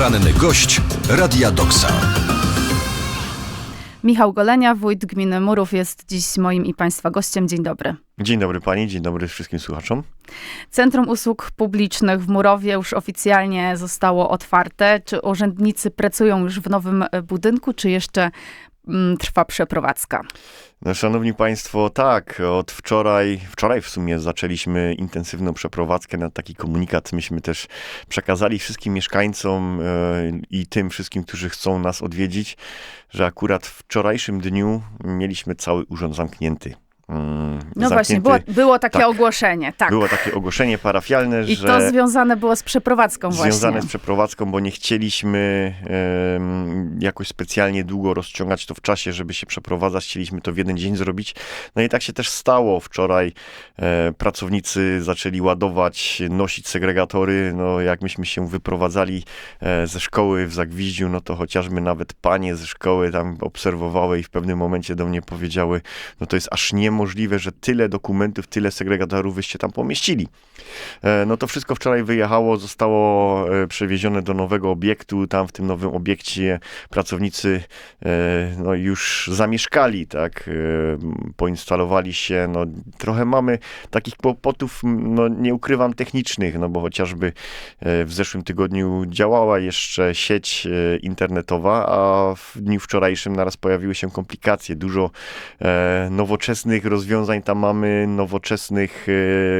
Poranny gość Radia Doksa. Michał Golenia, wójt gminy Murów, jest dziś moim i Państwa gościem. Dzień dobry. Dzień dobry pani, dzień dobry wszystkim słuchaczom. Centrum Usług Publicznych w Murowie już oficjalnie zostało otwarte. Czy urzędnicy pracują już w nowym budynku, czy jeszcze mm, trwa przeprowadzka? No, szanowni Państwo, tak, od wczoraj, wczoraj w sumie zaczęliśmy intensywną przeprowadzkę na taki komunikat. Myśmy też przekazali wszystkim mieszkańcom e, i tym wszystkim, którzy chcą nas odwiedzić, że akurat w wczorajszym dniu mieliśmy cały urząd zamknięty. Mm, No właśnie, było, zamknięty. było takie tak. ogłoszenie, tak. Było takie ogłoszenie parafialne, I że... to związane było z przeprowadzką właśnie. Związane z przeprowadzką, bo nie chcieliśmy em, jakoś specjalnie długo rozciągać to w czasie, żeby się przeprowadzać. Chcieliśmy to w jeden dzień zrobić. No i tak się też stało. Wczoraj e, pracownicy zaczęli ładować, nosić segregatory. No jak myśmy się wyprowadzali e, ze szkoły w Zagwiździu, no to chociażby nawet panie ze szkoły tam obserwowały i w pewnym momencie do mnie powiedziały, no to jest aż niemożliwe, że tyle dokumentów, tyle segregatorów wyście tam pomieścili. E, No to wszystko wczoraj wyjechało, zostało e, przewiezione do nowego obiektu. Tam w tym nowym obiekcie pracownicy e, no, już zamieszkali, tak, poinstalowali się. No, trochę mamy takich kłopotów, no, nie ukrywam, technicznych, no bo chociażby w zeszłym tygodniu działała jeszcze sieć internetowa, a w dniu wczorajszym naraz pojawiły się komplikacje. Dużo nowoczesnych rozwiązań tam mamy, nowoczesnych e,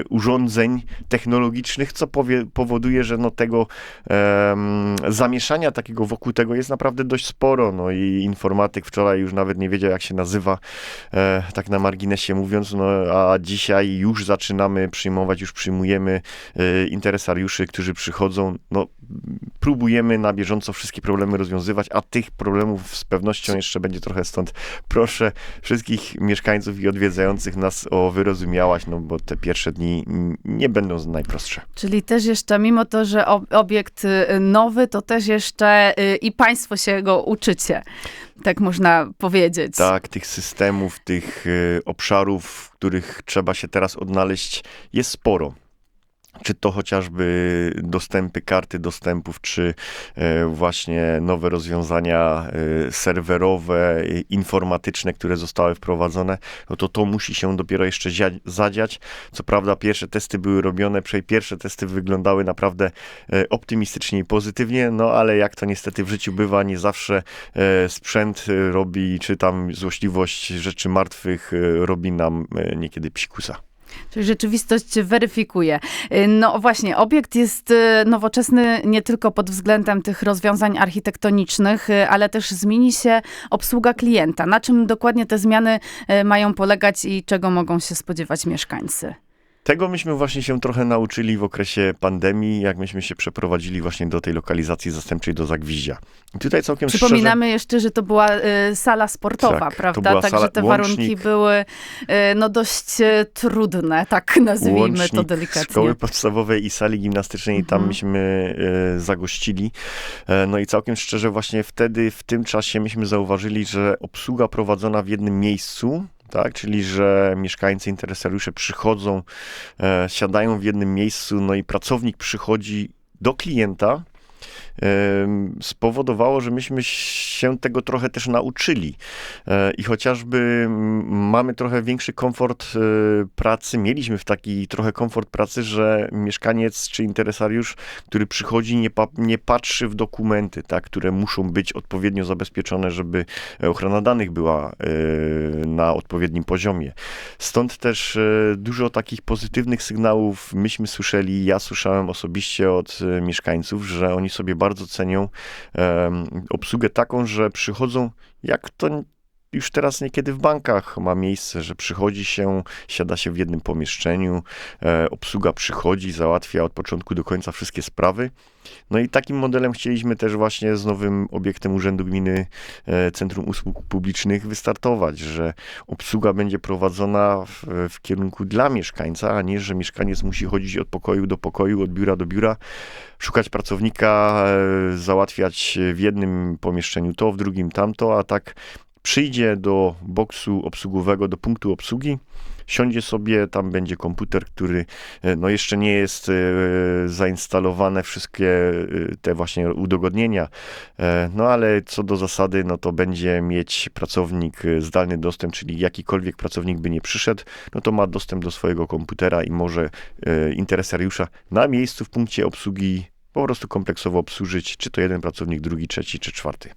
urządzeń technologicznych, co powie, powoduje, że no tego zamieszania takiego wokół tego jest naprawdę dość sporo. No i informatyk wczoraj już nawet nie wiedział, jak się nazywa, e, tak na marginesie mówiąc, no a dzisiaj już zaczynamy przyjmować, już przyjmujemy e, interesariuszy, którzy przychodzą, no próbujemy na bieżąco wszystkie problemy rozwiązywać, a tych problemów z pewnością jeszcze będzie trochę stąd. Proszę wszystkich mieszkańców i odwiedzających nas o wyrozumiałość, no bo te pierwsze dni nie będą najprostsze. Czyli też jeszcze, mimo to, że ob- obiekt y, nowy, to też jeszcze y, i państwo się go uczycie. Tak można powiedzieć. Tak, tych systemów, tych y, obszarów, w których trzeba się teraz odnaleźć, jest sporo. Czy to chociażby dostępy, karty dostępów, czy e, właśnie nowe rozwiązania e, serwerowe, informatyczne, które zostały wprowadzone, no to to musi się dopiero jeszcze zia- zadziać. Co prawda pierwsze testy były robione, pierwsze testy wyglądały naprawdę e, optymistycznie i pozytywnie, no ale jak to niestety w życiu bywa, nie zawsze sprzęt robi, czy tam złośliwość rzeczy martwych robi nam niekiedy psikusa. Czyli rzeczywistość weryfikuje. Y, No właśnie, obiekt jest y, nowoczesny nie tylko pod względem tych rozwiązań architektonicznych, y, ale też zmieni się obsługa klienta. Na czym dokładnie te zmiany mają polegać i czego mogą się spodziewać mieszkańcy? Tego myśmy właśnie się trochę nauczyli w okresie pandemii, jak myśmy się przeprowadzili właśnie do tej lokalizacji zastępczej do Zagwiździa. I tutaj całkiem Przypominamy jeszcze, że to była y, sala sportowa, Tak, prawda? Także sala- te warunki łącznik- były y, no dość y, trudne, tak nazwijmy łącznik to delikatnie. szkoły podstawowej i sali gimnastycznej, tam Mhm. myśmy e, zagościli. E, no i całkiem szczerze właśnie wtedy, w tym czasie myśmy zauważyli, że obsługa prowadzona w jednym miejscu, tak, czyli że mieszkańcy, interesariusze przychodzą, e, siadają w jednym miejscu, no i pracownik przychodzi do klienta, spowodowało, że myśmy się tego trochę też nauczyli. E, I chociażby mamy trochę większy komfort e, pracy, mieliśmy w taki trochę komfort pracy, że mieszkaniec czy interesariusz, który przychodzi, nie, pa, nie patrzy w dokumenty, tak, które muszą być odpowiednio zabezpieczone, żeby ochrona danych była e, na odpowiednim poziomie. Stąd też dużo takich pozytywnych sygnałów myśmy słyszeli, ja słyszałem osobiście od mieszkańców, że oni sobie bardzo cenią em, obsługę taką, że przychodzą, jak to już teraz niekiedy w bankach ma miejsce, że przychodzi się, siada się w jednym pomieszczeniu, e, obsługa przychodzi, załatwia od początku do końca wszystkie sprawy. No i takim modelem chcieliśmy też właśnie z nowym obiektem Urzędu Gminy e, Centrum Usług Publicznych wystartować, że obsługa będzie prowadzona w, w kierunku dla mieszkańca, a nie, że mieszkaniec musi chodzić od pokoju do pokoju, od biura do biura, szukać pracownika, e, załatwiać w jednym pomieszczeniu to, w drugim tamto, a tak przyjdzie do boksu obsługowego, do punktu obsługi, siądzie sobie, tam będzie komputer, który e, no jeszcze nie jest e, zainstalowane wszystkie e, te właśnie udogodnienia, no ale co do zasady, no to będzie mieć pracownik zdalny dostęp, czyli jakikolwiek pracownik by nie przyszedł, no to ma dostęp do swojego komputera i może interesariusza na miejscu w punkcie obsługi po prostu kompleksowo obsłużyć, czy to jeden pracownik, drugi, trzeci, czy czwarty.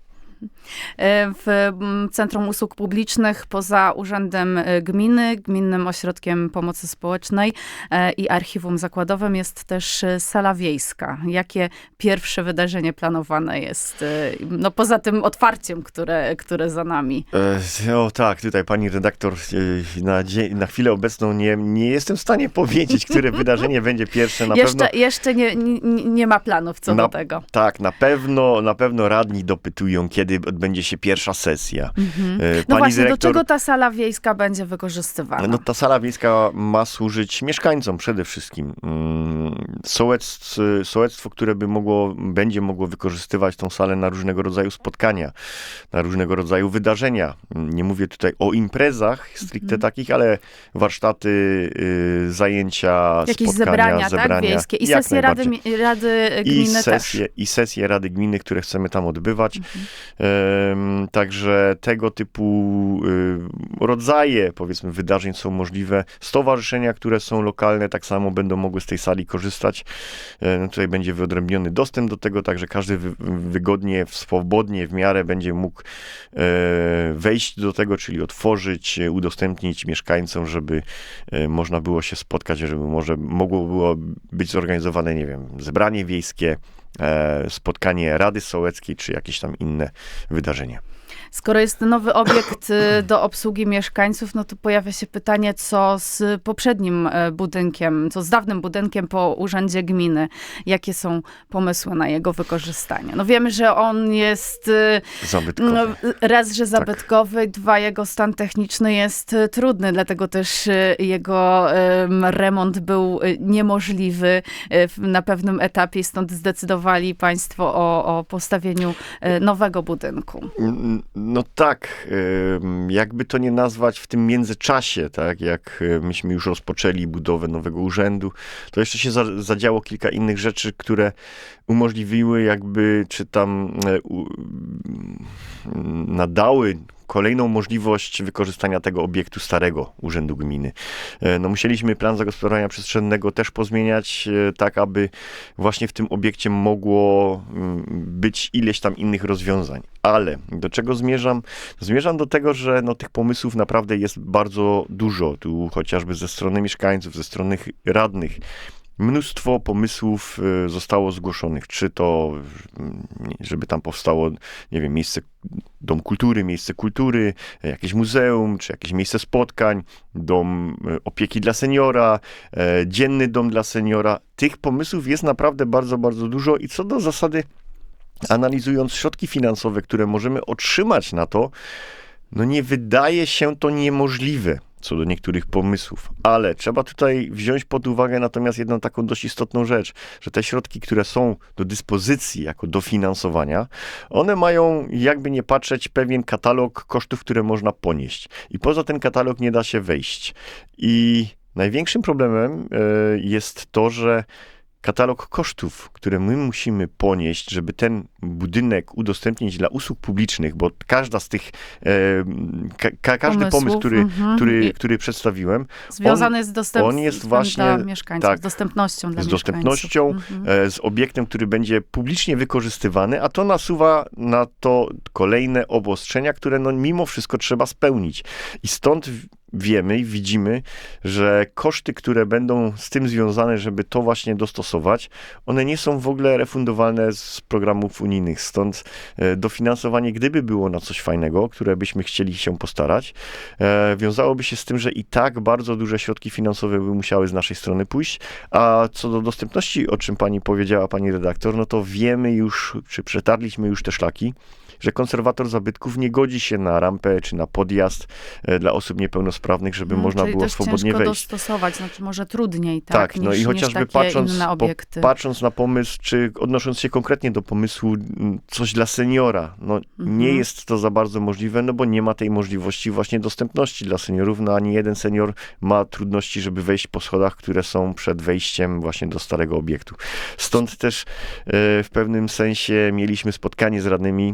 E, W mm, Centrum Usług Publicznych poza Urzędem e, Gminy, Gminnym Ośrodkiem Pomocy Społecznej e, i Archiwum Zakładowym jest też Sala Wiejska. Jakie pierwsze wydarzenie planowane jest, no poza tym otwarciem, które, które za nami? O tak, tutaj pani redaktor, na, dzie- na chwilę obecną nie, nie jestem w stanie powiedzieć, które wydarzenie będzie pierwsze. Na jeszcze pewno, jeszcze nie, nie, nie ma planów co Na- do tego. tak, na pewno, na pewno radni dopytują, kiedy odbędzie się pierwsza sesja. E, No pani właśnie, dyrektor, do czego ta sala wiejska będzie wykorzystywana? No ta sala wiejska ma służyć mieszkańcom przede wszystkim. Mm, Sołectw, sołectwo, które by mogło, będzie mogło wykorzystywać tą salę na różnego rodzaju spotkania, na różnego rodzaju wydarzenia. Nie mówię tutaj o imprezach stricte Mhm. takich, ale warsztaty, y, zajęcia, Jakieś spotkania, zebrania, zebrania. tak, wiejskie i sesje rady, rady I gminy też. sesje, I sesje Rady Gminy, które chcemy tam odbywać. Mhm. Także tego typu y, rodzaje, powiedzmy, wydarzeń są możliwe. Stowarzyszenia, które są lokalne, tak samo będą mogły z tej sali korzystać. E, no tutaj będzie wyodrębniony dostęp do tego, także każdy wy, wygodnie, swobodnie, w miarę będzie mógł e, wejść do tego, czyli otworzyć, udostępnić mieszkańcom, żeby e, można było się spotkać, żeby może mogło było być zorganizowane, nie wiem, zebranie wiejskie, spotkanie Rady Sołeckiej, czy jakieś tam inne wydarzenie. Skoro jest nowy obiekt y, do obsługi mieszkańców, no to pojawia się pytanie, co z poprzednim e, budynkiem, co z dawnym budynkiem po Urzędzie Gminy. Jakie są pomysły na jego wykorzystanie? No wiemy, że on jest y, Zabytkowe. no, raz, że zabytkowy, dwa, jego stan techniczny jest y, trudny, dlatego też y, jego em, remont był y, niemożliwy y, na pewnym etapie, stąd zdecydowali państwo o, o postawieniu y, nowego budynku. No tak, jakby to nie nazwać w tym międzyczasie, tak, jak y, myśmy już rozpoczęli budowę nowego urzędu, to jeszcze się za, zadziało kilka innych rzeczy, które umożliwiły jakby, czy tam e, u, nadały kolejną możliwość wykorzystania tego obiektu starego Urzędu Gminy. E, No musieliśmy plan zagospodarowania przestrzennego też pozmieniać, e, tak aby właśnie w tym obiekcie mogło mm, być ileś tam innych rozwiązań. Ale do czego zmierzam? Zmierzam do tego, że no, tych pomysłów naprawdę jest bardzo dużo. Tu chociażby ze strony mieszkańców, ze strony ch- radnych. Mnóstwo pomysłów e, zostało zgłoszonych, czy to, mm, żeby tam powstało, nie wiem, miejsce, dom kultury, miejsce kultury, jakieś muzeum, czy jakieś miejsce spotkań, dom e, opieki dla seniora, dzienny dom dla seniora. Tych pomysłów jest naprawdę bardzo, bardzo dużo i co do zasady, analizując środki finansowe, które możemy otrzymać na to, no nie wydaje się to niemożliwe co do niektórych pomysłów, ale trzeba tutaj wziąć pod uwagę natomiast jedną taką dość istotną rzecz, że te środki, które są do dyspozycji jako dofinansowania, one mają jakby nie patrzeć pewien katalog kosztów, które można ponieść. I poza ten katalog nie da się wejść. I największym problemem e, jest to, że katalog kosztów, które my musimy ponieść, żeby ten budynek udostępnić dla usług publicznych, bo każda z tych, ka, ka, każdy pomysł, który, mhm. który, I- który przedstawiłem, Związany jest z dostępem on jest właśnie- dla mieszkańców, tak, z dostępnością dla z dostępnością, Mhm. e, z obiektem, który będzie publicznie wykorzystywany, a to nasuwa na to kolejne obostrzenia, które no mimo wszystko trzeba spełnić. I stąd wiemy i widzimy, że koszty, które będą z tym związane, żeby to właśnie dostosować, one nie są w ogóle refundowalne z programów unijnych. Stąd e, dofinansowanie, gdyby było na coś fajnego, które byśmy chcieli się postarać, e, wiązałoby się z tym, że i tak bardzo duże środki finansowe by musiały z naszej strony pójść, a co do dostępności, o czym pani powiedziała, pani redaktor, no to wiemy już, czy przetarliśmy już te szlaki, że konserwator zabytków nie godzi się na rampę czy na podjazd e, dla osób niepełnosprawnych prawnych, żeby Mm, można było swobodnie ciężko wejść. dostosować, znaczy może trudniej, tak, Tak, no niż, i chociażby patrząc, po, patrząc na pomysł, czy odnosząc się konkretnie do pomysłu coś dla seniora, no Mhm. nie jest to za bardzo możliwe, no bo nie ma tej możliwości właśnie dostępności dla seniorów, no ani jeden senior ma trudności, żeby wejść po schodach, które są przed wejściem właśnie do starego obiektu. Stąd też e, w pewnym sensie mieliśmy spotkanie z radnymi e,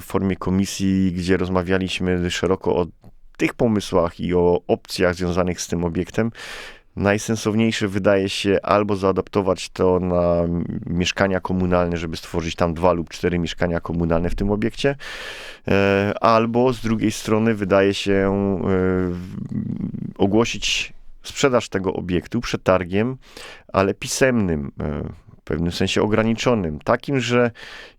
w formie komisji, gdzie rozmawialiśmy szeroko o tych pomysłach i o opcjach związanych z tym obiektem. Najsensowniejsze wydaje się albo zaadaptować to na mieszkania komunalne, żeby stworzyć tam dwa lub cztery mieszkania komunalne w tym obiekcie, e, albo z drugiej strony wydaje się e, ogłosić sprzedaż tego obiektu przetargiem, ale pisemnym, e, w pewnym sensie ograniczonym, takim, że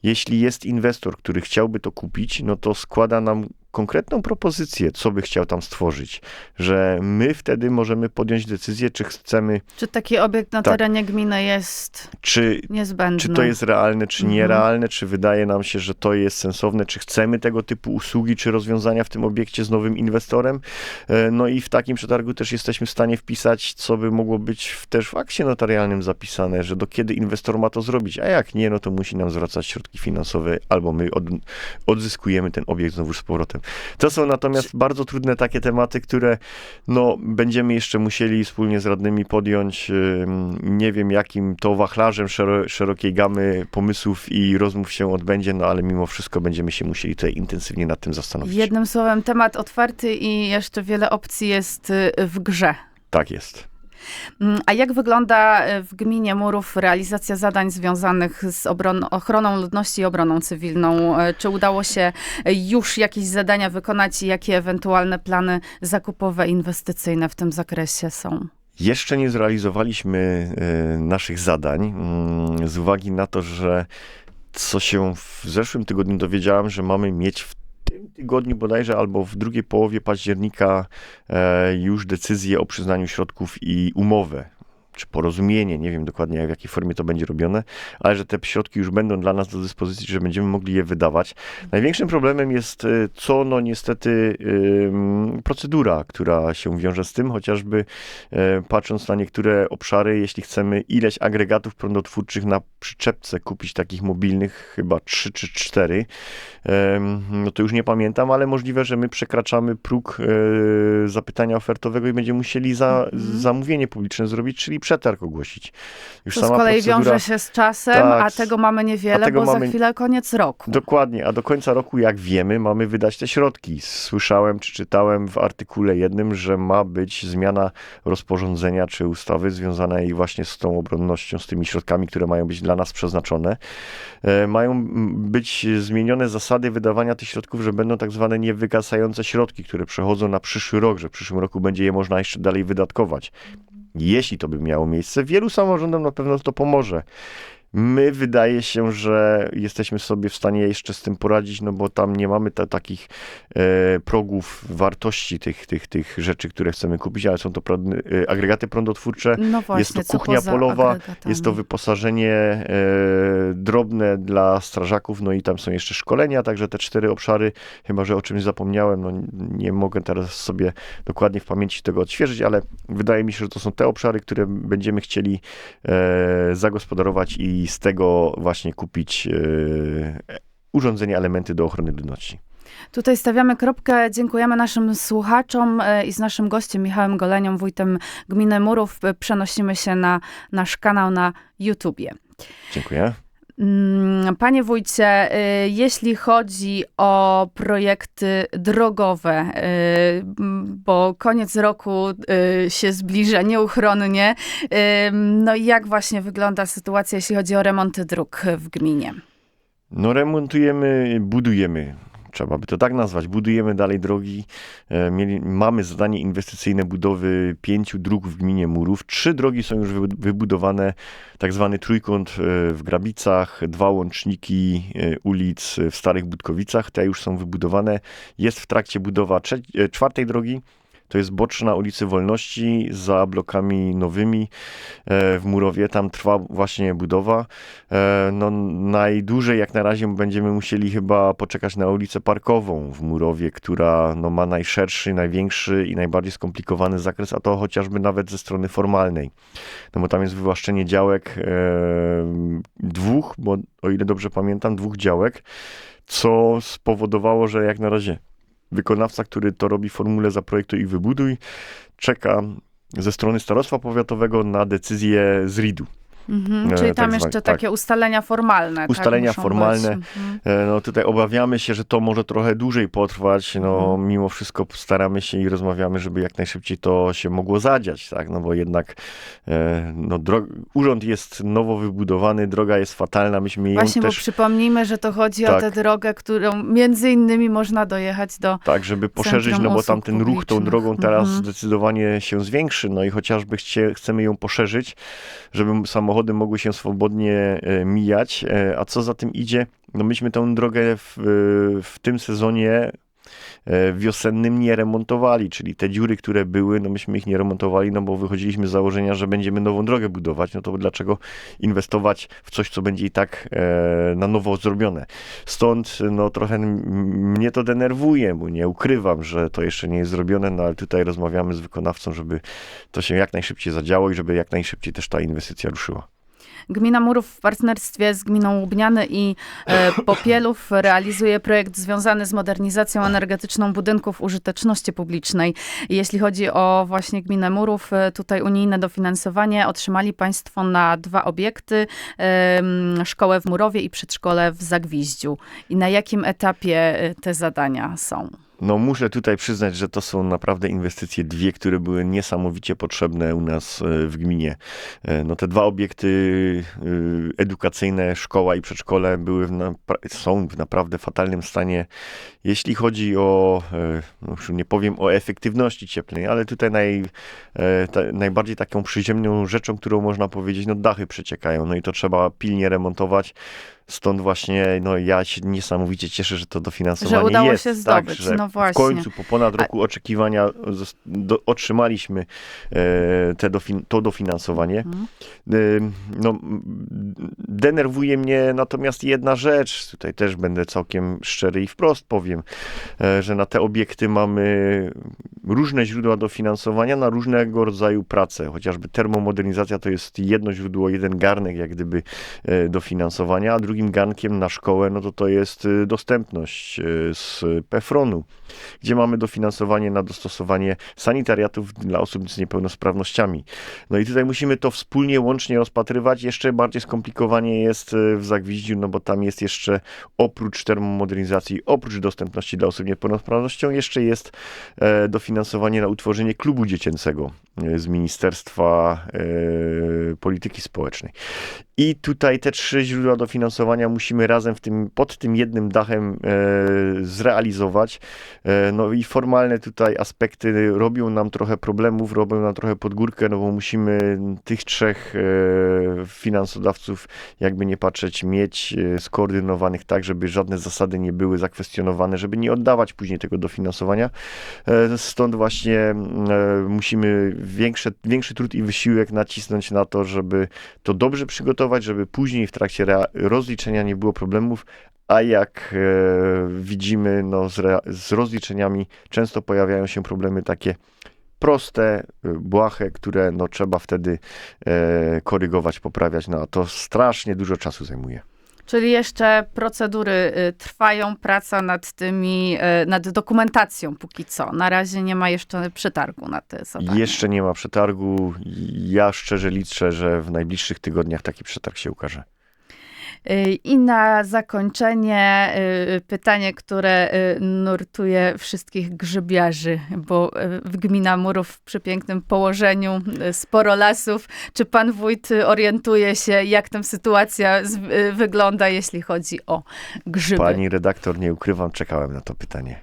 jeśli jest inwestor, który chciałby to kupić, no to składa nam konkretną propozycję, co by chciał tam stworzyć, że my wtedy możemy podjąć decyzję, czy chcemy, Czy taki obiekt na Tak. terenie gminy jest czy, niezbędny? czy to jest realne, czy Mhm. nierealne, czy wydaje nam się, że to jest sensowne, czy chcemy tego typu usługi, czy rozwiązania w tym obiekcie z nowym inwestorem. E, No i w takim przetargu też jesteśmy w stanie wpisać, co by mogło być w, też w akcie notarialnym zapisane, że do kiedy inwestor ma to zrobić, a jak nie, no to musi nam zwracać środki finansowe, albo my od, odzyskujemy ten obiekt znowu z powrotem. To są natomiast bardzo trudne takie tematy, które no, będziemy jeszcze musieli wspólnie z radnymi podjąć. Nie wiem, jakim to wachlarzem szero, szerokiej gamy pomysłów i rozmów się odbędzie, no ale mimo wszystko będziemy się musieli tutaj intensywnie nad tym zastanowić. Jednym słowem, temat otwarty i jeszcze wiele opcji jest y, w grze. Tak jest. Mm, A jak wygląda y, w gminie Murów realizacja zadań związanych z obron- ochroną ludności i obroną cywilną? Y, Czy udało się y, już jakieś zadania wykonać i jakie ewentualne plany zakupowe, inwestycyjne w tym zakresie są? Jeszcze nie zrealizowaliśmy e, naszych zadań mm, z uwagi na to, że co się w zeszłym tygodniu dowiedziałem, że mamy mieć w tygodniu bodajże albo w drugiej połowie października e, już decyzję o przyznaniu środków i umowę. Czy porozumienie, nie wiem dokładnie w jakiej formie to będzie robione, ale że te środki już będą dla nas do dyspozycji, że będziemy mogli je wydawać. Największym problemem jest, e, co no niestety procedura, która się wiąże z tym, chociażby e, patrząc na niektóre obszary, jeśli chcemy ileś agregatów prądotwórczych na przyczepce kupić takich mobilnych, chyba 3 czy 4, em, no to już nie pamiętam, ale możliwe, że my przekraczamy próg e, zapytania ofertowego i będziemy musieli za, Mhm. zamówienie publiczne zrobić, czyli przetarg ogłosić. Już To z kolei wiąże się z czasem, Tak, a tego mamy niewiele, tego bo mamy- za chwilę koniec roku. Dokładnie, a do końca roku, jak wiemy, mamy wydać te środki. Słyszałem czy czytałem w artykule jednym, że ma być zmiana rozporządzenia czy ustawy związanej właśnie z tą obronnością, z tymi środkami, które mają być dla nas przeznaczone. E, Mają być zmienione zasady wydawania tych środków, że będą tak zwane niewygasające środki, które przechodzą na przyszły rok, że w przyszłym roku będzie je można jeszcze dalej wydatkować. Jeśli to by miało miejsce, wielu samorządom na pewno to pomoże. My wydaje się, że jesteśmy sobie w stanie jeszcze z tym poradzić, no bo tam nie mamy ta, takich e, progów wartości tych, tych, tych rzeczy, które chcemy kupić, ale są to prąd, e, agregaty prądotwórcze, No właśnie, jest to kuchnia polowa, jest to wyposażenie e, drobne dla strażaków, no i tam są jeszcze szkolenia, także te cztery obszary, chyba że o czymś zapomniałem, no nie mogę teraz sobie dokładnie w pamięci tego odświeżyć, ale wydaje mi się, że to są te obszary, które będziemy chcieli e, zagospodarować i z tego właśnie kupić e, urządzenia, elementy do ochrony ludności. Tutaj stawiamy kropkę. Dziękujemy naszym słuchaczom e, i z naszym gościem Michałem Golenią, wójtem gminy Murów, e, przenosimy się na nasz kanał na YouTubie. Dziękuję. Mm, Panie wójcie, e, jeśli chodzi o projekty drogowe, m, bo koniec roku e, się zbliża nieuchronnie, no i jak właśnie wygląda sytuacja, jeśli chodzi o remonty dróg w gminie? No remontujemy, budujemy. Trzeba by to tak nazwać. Budujemy dalej drogi. E, Mieli, mamy zadanie inwestycyjne budowy pięciu dróg w gminie Murów. Trzy drogi są już wy- wybudowane. Tak zwany trójkąt e, w Grabicach, dwa łączniki e, ulic w Starych Budkowicach. Te już są wybudowane. Jest w trakcie budowa czwartej drogi. To jest boczna ulicy Wolności za blokami nowymi e, w Murowie. Tam trwa właśnie budowa. E, No, najdłużej jak na razie będziemy musieli chyba poczekać na ulicę Parkową w Murowie, która no, ma najszerszy, największy i najbardziej skomplikowany zakres, a to chociażby nawet ze strony formalnej. No bo tam jest wywłaszczenie działek e, dwóch, bo o ile dobrze pamiętam, dwóch działek, co spowodowało, że jak na razie wykonawca, który to robi formule zaprojektuj i wybuduj, czeka ze strony starostwa powiatowego na decyzję z RID-u. Mhm, E, czyli tak tam zwane- jeszcze tak. takie ustalenia formalne. Ustalenia tak, formalne. Być. Mhm. E, No tutaj obawiamy się, że to może trochę dłużej potrwać. No Mhm. mimo wszystko staramy się i rozmawiamy, żeby jak najszybciej to się mogło zadziać, tak? No bo jednak e, no, urząd jest nowo wybudowany, droga jest fatalna, myśmy Właśnie, bo też przypomnijmy, że to chodzi o Tak. tę drogę, którą między innymi można dojechać do tak, żeby poszerzyć, no bo tam ten ruch tą drogą teraz Mhm. zdecydowanie się zwiększy, no i chociażby chcie, chcemy ją poszerzyć, żeby samochody mogły się swobodnie e, mijać, e, a co za tym idzie, no myśmy tą drogę w, w tym sezonie e, wiosennym nie remontowali, czyli te dziury, które były, no myśmy ich nie remontowali, no bo wychodziliśmy z założenia, że będziemy nową drogę budować, no to dlaczego inwestować w coś, co będzie i tak e, na nowo zrobione. Stąd no trochę mnie to denerwuje, bo nie ukrywam, że to jeszcze nie jest zrobione, no ale tutaj rozmawiamy z wykonawcą, żeby to się jak najszybciej zadziało i żeby jak najszybciej też ta inwestycja ruszyła. Gmina Murów w partnerstwie z gminą Łubniany i e, Popielów realizuje projekt związany z modernizacją energetyczną budynków użyteczności publicznej. Jeśli chodzi o właśnie gminę Murów, e, tutaj unijne dofinansowanie otrzymali Państwo na dwa obiekty, szkołę w Murowie i przedszkole w Zagwiździu. I na jakim etapie e, te zadania są? No muszę tutaj przyznać, że to są naprawdę inwestycje dwie, które były niesamowicie potrzebne u nas e, w gminie. E, No te dwa obiekty e, edukacyjne, szkoła i przedszkole były w są w naprawdę fatalnym stanie, jeśli chodzi o, no już nie powiem o efektywności cieplnej, ale tutaj naj, ta, najbardziej taką przyziemną rzeczą, którą można powiedzieć, no dachy przeciekają, no i to trzeba pilnie remontować. Stąd właśnie no, ja się niesamowicie cieszę, że to dofinansowanie Że udało jest. się zdobyć, tak, że no W końcu po ponad roku oczekiwania do, otrzymaliśmy e, te dofin- to dofinansowanie. Mhm. E, no, denerwuje mnie natomiast jedna rzecz, tutaj też będę całkiem szczery i wprost powiem, e, że na te obiekty mamy różne źródła dofinansowania na różnego rodzaju prace. Chociażby termomodernizacja to jest jedno źródło, jeden garnek jak gdyby e, dofinansowania, a drugim garnkiem na szkołę, no to to jest e, dostępność e, z PFRON-u, gdzie mamy dofinansowanie na dostosowanie sanitariatów dla osób z niepełnosprawnościami. No i tutaj musimy to wspólnie, łącznie rozpatrywać. Jeszcze bardziej skomplikowanie jest e, w Zagwiździu, no bo tam jest jeszcze oprócz termomodernizacji, oprócz dostępności dla osób z niepełnosprawnością, jeszcze jest e, dofinansowanie na utworzenie klubu dziecięcego z Ministerstwa e, Polityki Społecznej. I tutaj te trzy źródła dofinansowania musimy razem w tym, pod tym jednym dachem e, zrealizować. E, no i formalne tutaj aspekty robią nam trochę problemów, robią nam trochę podgórkę, no bo musimy tych trzech e, finansodawców, jakby nie patrzeć, mieć e, skoordynowanych tak, żeby żadne zasady nie były zakwestionowane, żeby nie oddawać później tego dofinansowania. E, Stąd właśnie e, musimy większe, większy trud i wysiłek nacisnąć na to, żeby to dobrze przygotować, żeby później w trakcie rozliczenia nie było problemów, a jak e, widzimy, no, z, z rozliczeniami często pojawiają się problemy takie proste, e, błahe, które no, trzeba wtedy e, korygować, poprawiać, no a to strasznie dużo czasu zajmuje. Czyli jeszcze procedury y, trwają, praca nad tymi, y, nad dokumentacją póki co. Na razie nie ma jeszcze przetargu na te zadania. Jeszcze nie ma przetargu. Ja szczerze liczę, że w najbliższych tygodniach taki przetarg się ukaże. Y, I na zakończenie y, pytanie, które y, nurtuje wszystkich grzybiarzy, bo w gmina Murów w przepięknym położeniu, sporo lasów. Czy pan wójt orientuje się, jak tam sytuacja z, wygląda, jeśli chodzi o grzyby? Pani redaktor, nie ukrywam, czekałem na to pytanie.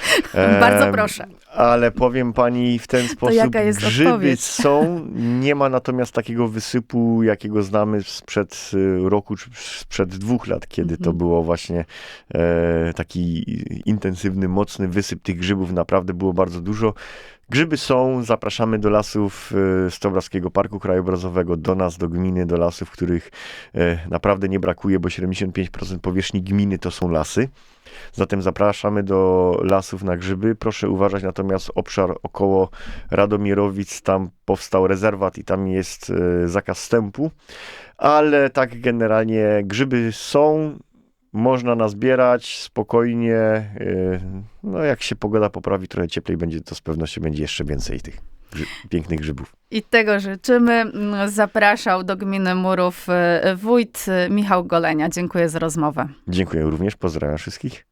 Bardzo proszę. Ale powiem pani w ten sposób, grzyby odpowiedź? są, nie ma natomiast takiego wysypu, jakiego znamy sprzed y, roku czy sprzed dwóch lat, kiedy to Mhm. było właśnie e, taki intensywny, mocny wysyp tych grzybów, naprawdę było bardzo dużo. Grzyby są, zapraszamy do lasów e, Stobrowskiego Parku Krajobrazowego, do nas, do gminy, do lasów, których e, naprawdę nie brakuje, bo 75% powierzchni gminy to są lasy. Zatem zapraszamy do lasów na grzyby. Proszę uważać natomiast obszar około Radomierowic, tam powstał rezerwat i tam jest e, zakaz wstępu, ale tak generalnie grzyby są, można nazbierać spokojnie. e, No jak się pogoda poprawi, trochę cieplej będzie, to z pewnością będzie jeszcze więcej tych pięknych grzybów. I tego życzymy. Zapraszał do gminy Murów y, wójt y, Michał Golenia. Dziękuję za rozmowę. Dziękuję również, pozdrawiam wszystkich.